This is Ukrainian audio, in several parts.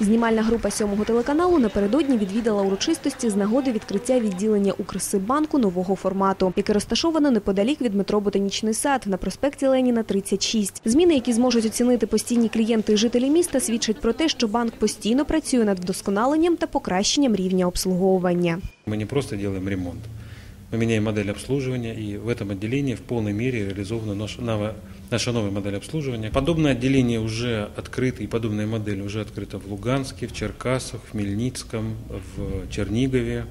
Знімальна група сьомого телеканалу напередодні відвідала урочистості з нагоди відкриття відділення Укрсиббанку нового формату, яке розташовано неподалік від метро Ботанічний сад на проспекті Леніна 36. Зміни, які зможуть оцінити постійні клієнти і жителі міста, свідчать про те, що банк постійно працює над вдосконаленням та покращенням рівня обслуговування. Мы не просто делаем ремонт, мы меняем модель обслуживания, и в этом отделении в полной мере реализована наша наша новая модель обслуживания. Подобное отделение уже открыто, и подобная модель уже открыта в Луганске, в Черкасах, в Хмельницком, в Чернигове,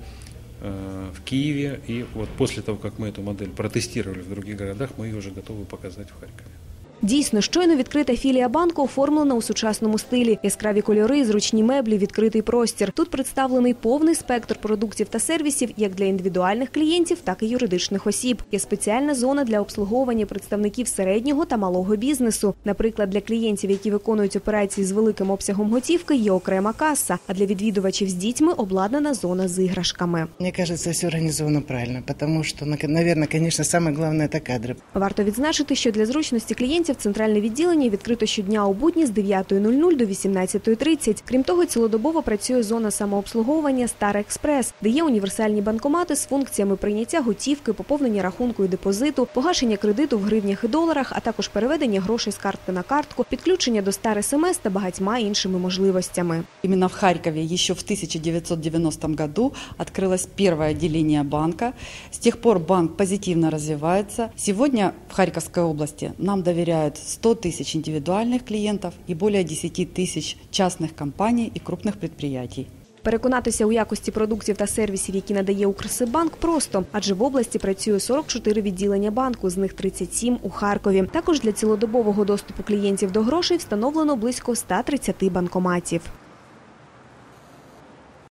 э, в Киеве. И вот после того, как мы эту модель протестировали в других городах, мы ее уже готовы показать в Харькове. Дійсно, щойно відкрита філія банку оформлена у сучасному стилі. Яскраві кольори, зручні меблі, відкритий простір. Тут представлений повний спектр продуктів та сервісів як для індивідуальних клієнтів, так і юридичних осіб. Є спеціальна зона для обслуговування представників середнього та малого бізнесу. Наприклад, для клієнтів, які виконують операції з великим обсягом готівки, є окрема каса. А для відвідувачів з дітьми обладнана зона з іграшками. Мне кажется, все организовано правильно, что, наверное, конечно, самое главное – это кадры. Варто відзначити, що для зручності клієнтів центральне відділення відкрито щодня у будні з 9.00 до 18.30. Крім того, цілодобово працює зона самообслуговування Стар Експрес, де є універсальні банкомати з функціями прийняття готівки, поповнення рахунку і депозиту, погашення кредиту в гривнях і доларах, а також переведення грошей з картки на картку, підключення до Стар СМС та багатьма іншими можливостями. Именно в Харькове еще в 1990 году открылось первое отделение банка. С тех пор банк позитивно развивается. Сегодня в Харьковской области нам доверяют 100 тысяч индивидуальных клиентов и более 10 тысяч частных компаний и крупных предприятий. Переконатися у якості продуктів та сервісів, які надає Укрсибанк, просто адже в області працює 44 відділення банку, з них 37 у Харкові. Також для цілодобового доступу клієнтів до грошей встановлено близько 130 банкоматів.